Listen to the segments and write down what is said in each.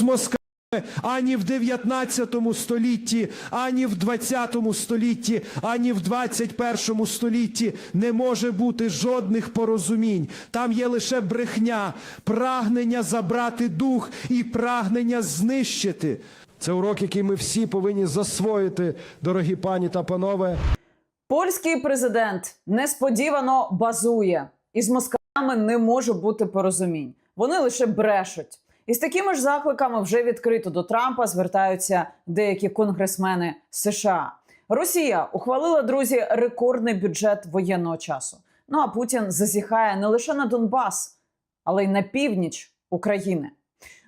з москалями ані в 19 столітті, ані в 20 столітті, ані в 21 столітті не може бути жодних порозумінь. Там є лише брехня, прагнення забрати дух і прагнення знищити. Це урок, який ми всі повинні засвоїти, дорогі пані та панове. Польський президент несподівано базує, і з москалями не може бути порозумінь. Вони лише брешуть. І з такими ж закликами вже відкрито до Трампа звертаються деякі конгресмени США. Росія ухвалила друзі рекордний бюджет воєнного часу. Ну а Путін зазіхає не лише на Донбас, але й на північ України.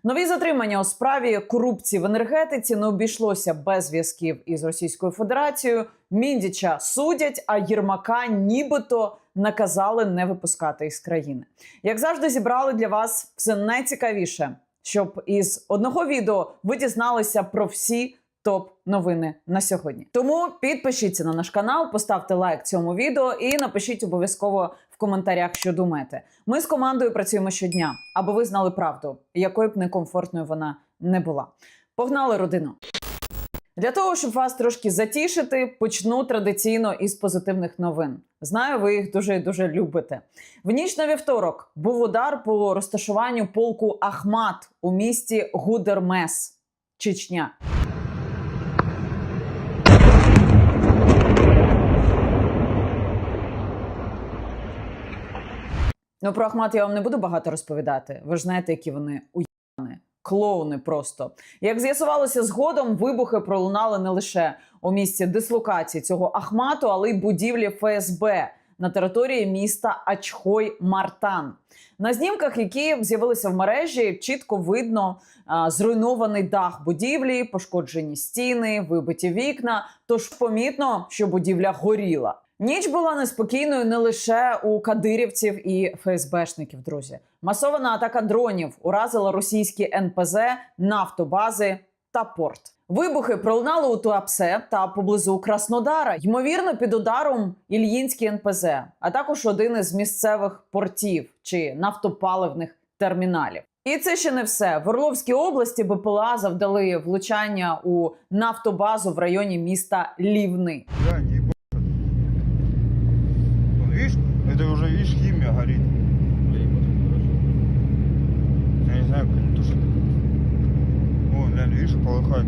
Нові затримання у справі корупції в енергетиці не обійшлося без зв'язків із Російською Федерацією. Міндіча судять, а Єрмака нібито наказали не випускати із країни. Як завжди, зібрали для вас все найцікавіше, щоб із одного відео ви дізналися про всі топ новини на сьогодні. Тому підпишіться на наш канал, поставте лайк цьому відео і напишіть обов'язково в коментарях, що думаєте. Ми з командою працюємо щодня, аби ви знали правду, якою б некомфортною вона не була. Погнали родину! Для того, щоб вас трошки затішити, почну традиційно із позитивних новин. Знаю, ви їх дуже дуже любите. В ніч на вівторок був удар по розташуванню полку Ахмат у місті Гудермес, Чечня. Ну, про Ахмат я вам не буду багато розповідати. Ви ж знаєте, які вони уяни, клоуни просто. Як з'ясувалося згодом, вибухи пролунали не лише у місці дислокації цього Ахмату, але й будівлі ФСБ на території міста Ачхой-Мартан. На знімках, які з'явилися в мережі, чітко видно а, зруйнований дах будівлі, пошкоджені стіни, вибиті вікна. Тож помітно, що будівля горіла. Ніч була неспокійною не лише у кадирівців і ФСБшників. Друзі, масована атака дронів уразила російські НПЗ, нафтобази та порт. Вибухи пролунали у Туапсе та поблизу Краснодара. Ймовірно, під ударом Ільїнський НПЗ, а також один із місцевих портів чи нафтопаливних терміналів. І це ще не все. В Орловській області БПЛА завдали влучання у нафтобазу в районі міста Лівни. Это уже, видишь, химия горит. Я не знаю, как они тушат. Вон, глянь, видишь, полыхает.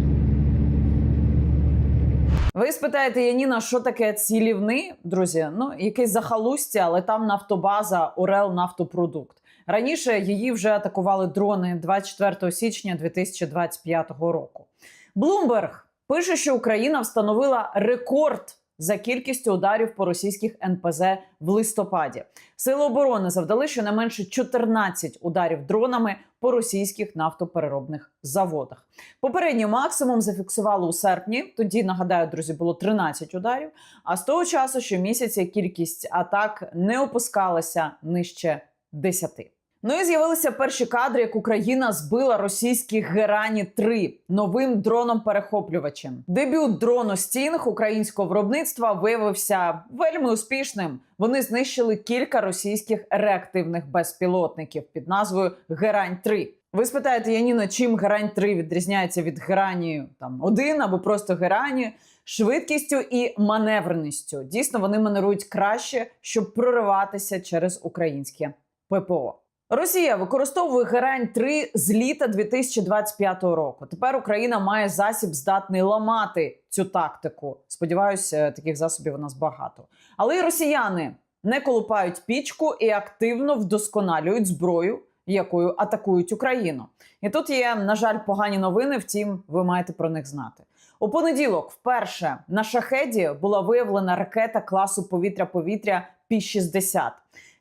Ви спитаєте, Яніна, що таке ці лівни? Друзі, ну якесь захалустя, але там нафтобаза Урел Нафтопродукт. Раніше її вже атакували дрони 24 січня 2025 року. Блумберг пише, що Україна встановила рекорд за кількістю ударів по російських НПЗ в листопаді. Сили оборони завдали щонайменше 14 ударів дронами по російських нафтопереробних заводах. Попередній максимум зафіксували у серпні. Тоді нагадаю, друзі, було 13 ударів. А з того часу, щомісяця кількість атак не опускалася нижче 10. Ну і з'явилися перші кадри, як Україна збила російські Герані 3 новим дроном-перехоплювачем. Дебют дрону Стінг українського виробництва виявився вельми успішним. Вони знищили кілька російських реактивних безпілотників під назвою Герань 3 Ви спитаєте, Яніна, чим Герань 3 відрізняється від Герані там 1 або просто Герані? Швидкістю і маневреністю. Дійсно, вони маневрують краще, щоб прориватися через українське ППО. Росія використовує герань 3 з літа 2025 року. Тепер Україна має засіб, здатний ламати цю тактику. Сподіваюся, таких засобів у нас багато. Але й росіяни не колупають пічку і активно вдосконалюють зброю, якою атакують Україну. І тут є, на жаль, погані новини. Втім, ви маєте про них знати. У понеділок, вперше на шахеді була виявлена ракета класу повітря-повітря Пі-60.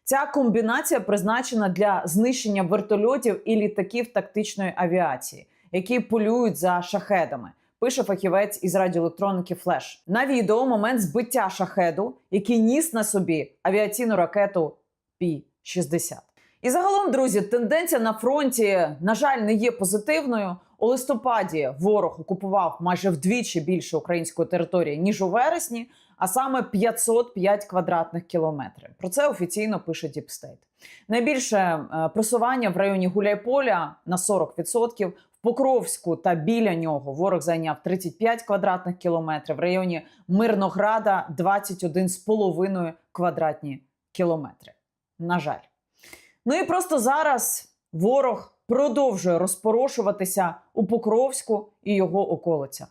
Ця комбінація призначена для знищення вертольотів і літаків тактичної авіації, які полюють за шахедами. Пише фахівець із радіоелектроніки Флеш. На відео момент збиття шахеду, який ніс на собі авіаційну ракету Пі-60. І загалом, друзі, тенденція на фронті, на жаль, не є позитивною. У листопаді ворог окупував майже вдвічі більше української території ніж у вересні, а саме 505 квадратних кілометрів. Про це офіційно пише State. Найбільше е, просування в районі Гуляйполя на 40% в Покровську та біля нього ворог зайняв 35 квадратних кілометрів. В районі Мирнограда 21,5 квадратні кілометри. На жаль. Ну і просто зараз ворог продовжує розпорошуватися у Покровську і його околицях.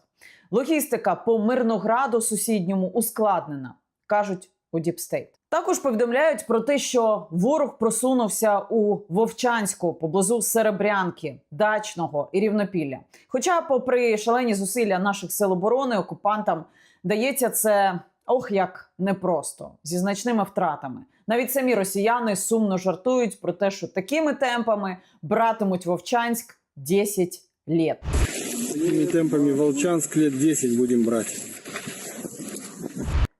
Логістика по Мирнограду сусідньому ускладнена, кажуть у Діпстейт. Також повідомляють про те, що ворог просунувся у Вовчанську поблизу Серебрянки, Дачного і Рівнопілля. Хоча, попри шалені зусилля наших сил оборони, окупантам дається це ох як непросто зі значними втратами. Навіть самі росіяни сумно жартують про те, що такими темпами братимуть Вовчанськ 10 літ. Такими темпами Волчанск лет 10 будем брать.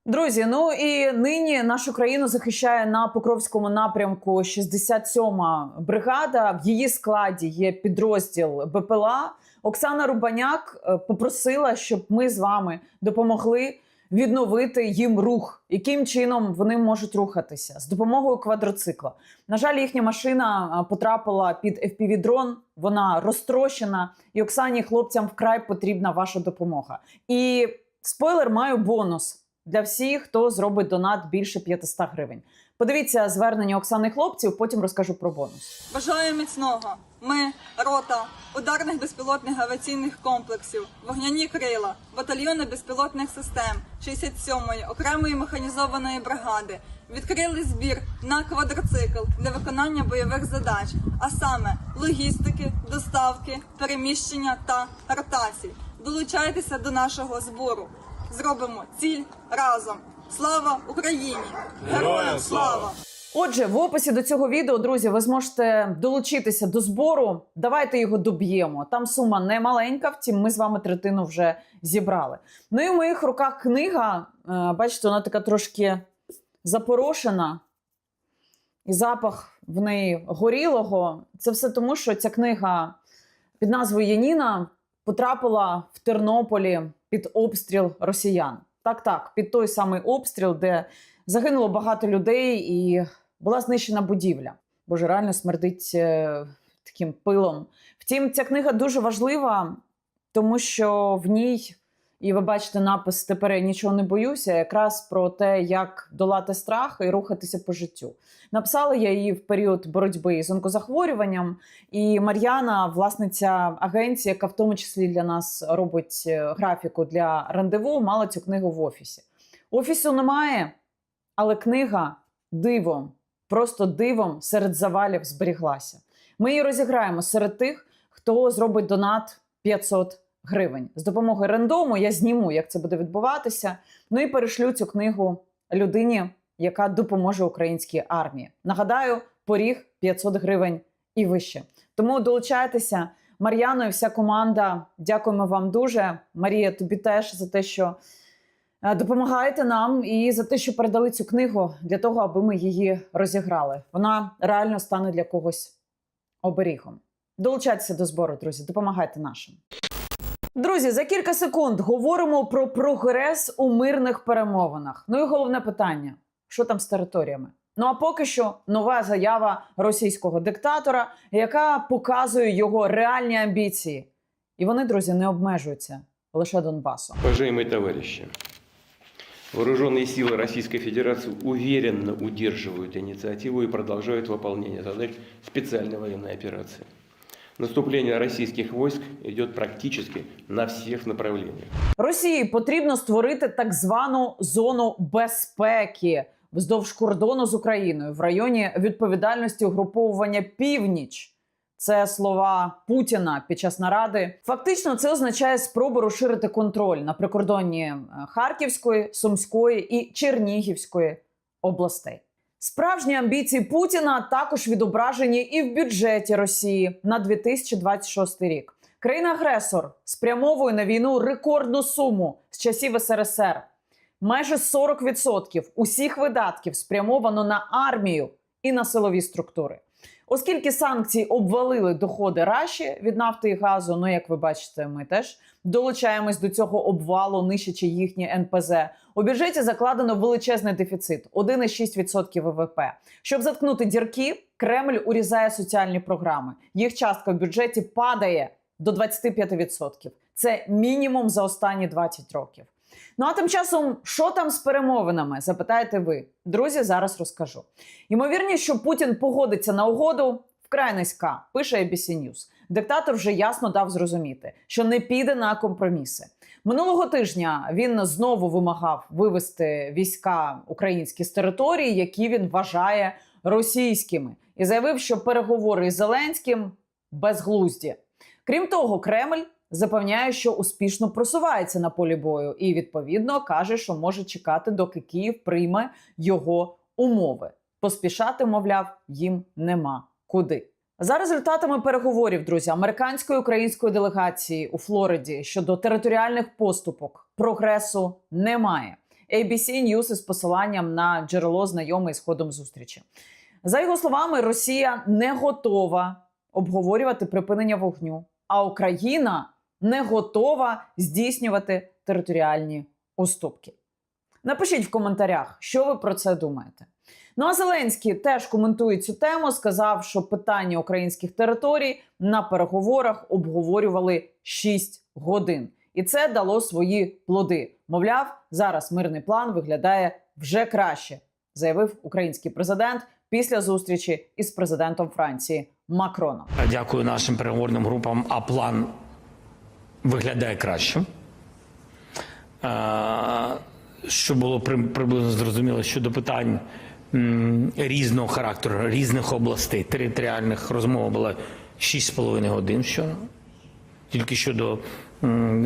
Друзі, ну і нині нашу країну захищає на Покровському напрямку 67-ма бригада. В її складі є підрозділ БПЛА. Оксана Рубаняк е, попросила, щоб ми з вами допомогли відновити їм рух, яким чином вони можуть рухатися? З допомогою квадроцикла. На жаль, їхня машина потрапила під FPV-дрон, вона розтрощена, і Оксані хлопцям вкрай потрібна ваша допомога. І спойлер маю бонус для всіх, хто зробить донат більше 500 гривень. Подивіться звернення Оксани хлопців, потім розкажу про бонус. Бажаю міцного. Ми рота ударних безпілотних авіаційних комплексів, вогняні крила, батальйони безпілотних систем 67-ї окремої механізованої бригади відкрили збір на квадроцикл для виконання бойових задач, а саме логістики, доставки, переміщення та ротацій. Долучайтеся до нашого збору. Зробимо ціль разом. Слава Україні! Героям слава! Отже, в описі до цього відео, друзі, ви зможете долучитися до збору. Давайте його доб'ємо. Там сума не маленька, втім, ми з вами третину вже зібрали. Ну і в моїх руках книга. Е, Бачите, вона така трошки запорошена, і запах в неї горілого. Це все тому, що ця книга під назвою Яніна потрапила в Тернополі під обстріл росіян. Так, так, під той самий обстріл, де загинуло багато людей і була знищена будівля. Боже, реально смердить е, таким пилом. Втім, ця книга дуже важлива, тому що в ній, і ви бачите напис Тепер я нічого не боюся, якраз про те, як долати страх і рухатися по життю. Написала я її в період боротьби з онкозахворюванням. І Мар'яна, власниця агенції, яка в тому числі для нас робить е, графіку для рандеву, мала цю книгу в офісі. Офісу немає, але книга дивом, просто дивом серед завалів зберіглася. Ми її розіграємо серед тих, хто зробить донат 500 гривень. З допомогою рандому я зніму, як це буде відбуватися. Ну і перешлю цю книгу людині, яка допоможе українській армії. Нагадаю, поріг 500 гривень і вище. Тому долучайтеся. Мар'яно і вся команда. Дякуємо вам дуже. Марія, тобі теж за те, що е, допомагаєте нам, і за те, що передали цю книгу для того, аби ми її розіграли. Вона реально стане для когось оберігом. Долучайтеся до збору, друзі, допомагайте нашим. Друзі, за кілька секунд говоримо про прогрес у мирних перемовинах. Ну і головне питання: що там з територіями? Ну а поки що нова заява російського диктатора, яка показує його реальні амбіції. І вони, друзі, не обмежуються лише Донбасом. Уважаемые товарищи, вооруженные силы Российской Федерации уверенно удерживают инициативу и продолжают выполнение задач специальной военной операции. Наступление российских войск идет практически на всех направлениях. Росії потрібно створити так звану зону безпеки вздовж кордону з Україною в районі відповідальності угруповування Північ. Це слова Путіна під час наради. Фактично, це означає спробу розширити контроль на прикордонні е, Харківської, Сумської і Чернігівської областей. Справжні амбіції Путіна також відображені і в бюджеті Росії на 2026 рік. Країна-агресор спрямовує на війну рекордну суму з часів СРСР. Майже 40% усіх видатків спрямовано на армію і на силові структури. Оскільки санкції обвалили доходи Раші від нафти і газу, ну як ви бачите, ми теж долучаємось до цього обвалу, нищачи їхні НПЗ. У бюджеті закладено величезний дефіцит 1,6% ВВП. Щоб заткнути дірки, Кремль урізає соціальні програми. Їх частка в бюджеті падає до 25%. Це мінімум за останні 20 років. Ну а тим часом, що там з перемовинами? Запитаєте ви. Друзі, зараз розкажу. Ймовірність, що Путін погодиться на угоду, вкрай низька, пише ABC News. Диктатор вже ясно дав зрозуміти, що не піде на компроміси. Минулого тижня він знову вимагав вивести війська українські з території, які він вважає російськими, і заявив, що переговори із Зеленським безглузді. Крім того, Кремль запевняє, що успішно просувається на полі бою, і відповідно каже, що може чекати, доки Київ прийме його умови. Поспішати, мовляв, їм нема куди. За результатами переговорів, друзі, американської української делегації у Флориді щодо територіальних поступок прогресу немає. ABC News із посиланням на джерело знайоме з ходом зустрічі. За його словами, Росія не готова обговорювати припинення вогню, а Україна не готова здійснювати територіальні уступки. Напишіть в коментарях, що ви про це думаєте. Ну а Зеленський теж коментує цю тему. Сказав, що питання українських територій на переговорах обговорювали 6 годин, і це дало свої плоди. Мовляв, зараз мирний план виглядає вже краще, заявив український президент після зустрічі із президентом Франції Макроном. Дякую нашим переговорним групам. А план виглядає краще. Що було при- приблизно зрозуміло щодо питань різного характеру, різних областей, територіальних розмова була 6,5 годин щойно. Тільки щодо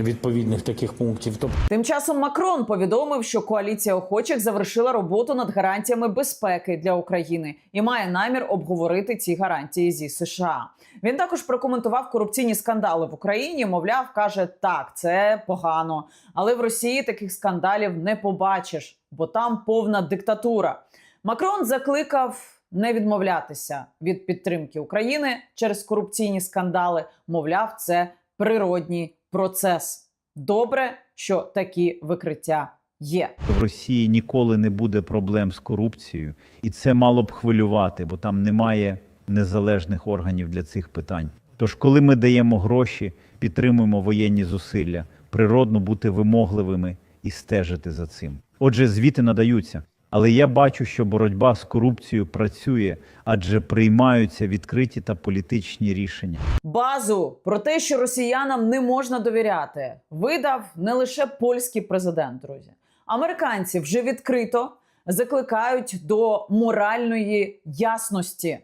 відповідних таких пунктів. Тим часом Макрон повідомив, що коаліція охочих завершила роботу над гарантіями безпеки для України і має намір обговорити ці гарантії зі США. Він також прокоментував корупційні скандали в Україні. Мовляв, каже, так, це погано, але в Росії таких скандалів не побачиш, бо там повна диктатура. Макрон закликав не відмовлятися від підтримки України через корупційні скандали. Мовляв, це природній процес. Добре, що такі викриття є. в Росії ніколи не буде проблем з корупцією, і це мало б хвилювати, бо там немає незалежних органів для цих питань. Тож, коли ми даємо гроші, підтримуємо воєнні зусилля, природно бути вимогливими і стежити за цим. Отже, звіти надаються. Але я бачу, що боротьба з корупцією працює, адже приймаються відкриті та політичні рішення. Базу про те, що росіянам не можна довіряти, видав не лише польський президент, друзі. Американці вже відкрито закликають до моральної ясності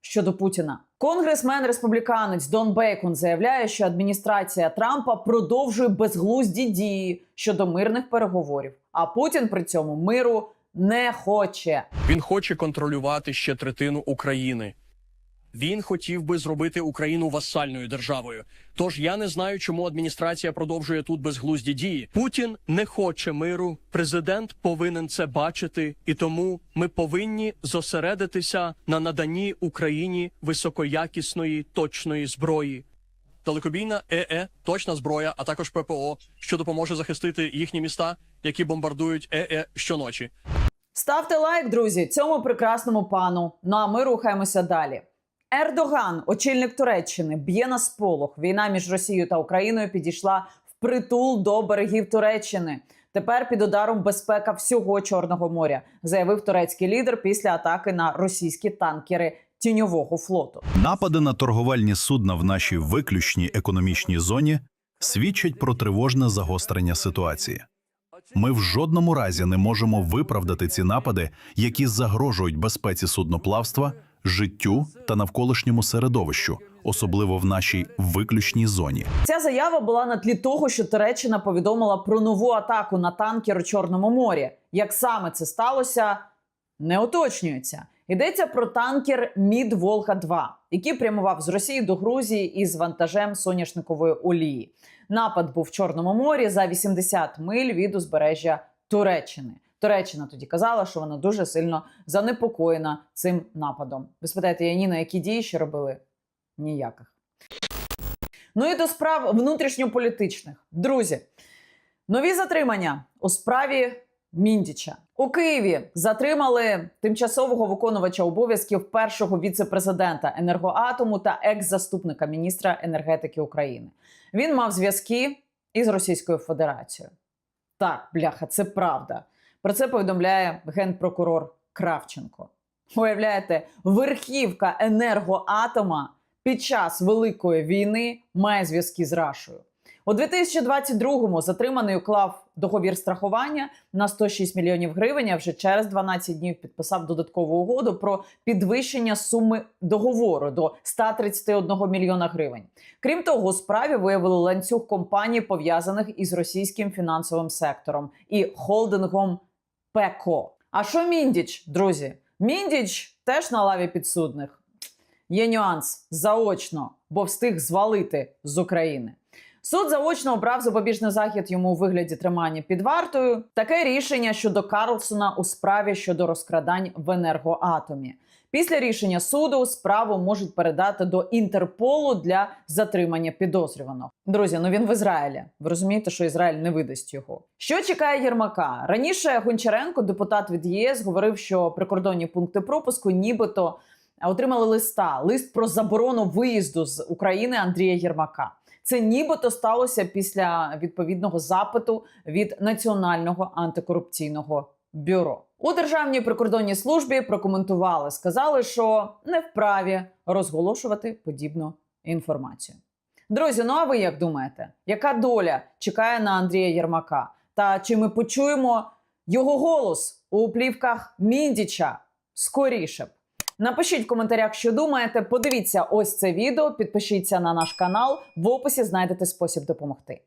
щодо Путіна. Конгресмен республіканець Дон Бейкон заявляє, що адміністрація Трампа продовжує безглузді дії щодо мирних переговорів. А Путін при цьому миру не хоче. Він хоче контролювати ще третину України. Він хотів би зробити Україну васальною державою. Тож я не знаю, чому адміністрація продовжує тут безглузді дії. Путін не хоче миру. Президент повинен це бачити, і тому ми повинні зосередитися на наданні Україні високоякісної точної зброї. Далекобійна ЕЕ, точна зброя, а також ППО, що допоможе захистити їхні міста, які бомбардують ЕЕ щоночі. Ставте лайк, друзі, цьому прекрасному пану. Ну а ми рухаємося далі. Ердоган, очільник Туреччини, б'є на сполох. Війна між Росією та Україною підійшла впритул до берегів Туреччини. Тепер під ударом безпека всього Чорного моря, заявив турецький лідер після атаки на російські танкери тіньового флоту. Напади на торговельні судна в нашій виключній економічній зоні свідчать про тривожне загострення ситуації. Ми в жодному разі не можемо виправдати ці напади, які загрожують безпеці судноплавства, життю та навколишньому середовищу, особливо в нашій виключній зоні. Ця заява була на тлі того, що Туреччина повідомила про нову атаку на танкер у Чорному морі. Як саме це сталося, не уточнюється. Йдеться про танкер Мід Волга 2 який прямував з Росії до Грузії із вантажем соняшникової олії. Напад був в Чорному морі за 80 миль від узбережжя Туреччини. Туреччина тоді казала, що вона дуже сильно занепокоєна цим нападом. Ви спитаєте, Яніна, які дії ще робили? Ніяких. Ну і до справ внутрішньополітичних. Друзі, нові затримання у справі Міндіча. У Києві затримали тимчасового виконувача обов'язків першого віце-президента енергоатому та екс-заступника міністра енергетики України. Він мав зв'язки із Російською Федерацією. Так, бляха, це правда. Про це повідомляє генпрокурор Кравченко. Уявляєте, верхівка енергоатома під час Великої війни має зв'язки з Рашою. У 2022-му затриманий уклав договір страхування на 106 мільйонів гривень. А вже через 12 днів підписав додаткову угоду про підвищення суми договору до 131 мільйона гривень. Крім того, у справі виявили ланцюг компаній, пов'язаних із російським фінансовим сектором і холдингом ПЕКО. А що Міндіч, друзі? Міндіч теж на лаві підсудних. Є нюанс заочно, бо встиг звалити з України. Суд заочно обрав запобіжний захід йому у вигляді тримання під вартою. Таке рішення щодо Карлсона у справі щодо розкрадань в енергоатомі. Після рішення суду справу можуть передати до Інтерполу для затримання підозрюваного. Друзі, ну він в Ізраїлі. Ви розумієте, що Ізраїль не видасть його. Що чекає Єрмака? Раніше Гончаренко, депутат від ЄС, говорив, що прикордонні пункти пропуску, нібито отримали листа лист про заборону виїзду з України Андрія Єрмака. Це нібито сталося після відповідного запиту від Національного антикорупційного бюро. У Державній прикордонній службі прокоментували, сказали, що не вправі розголошувати подібну інформацію. Друзі, ну а ви як думаєте, яка доля чекає на Андрія Єрмака? Та чи ми почуємо його голос у плівках Міндіча скоріше? Напишіть в коментарях, що думаєте. Подивіться ось це відео, підпишіться на наш канал. В описі знайдете спосіб допомогти.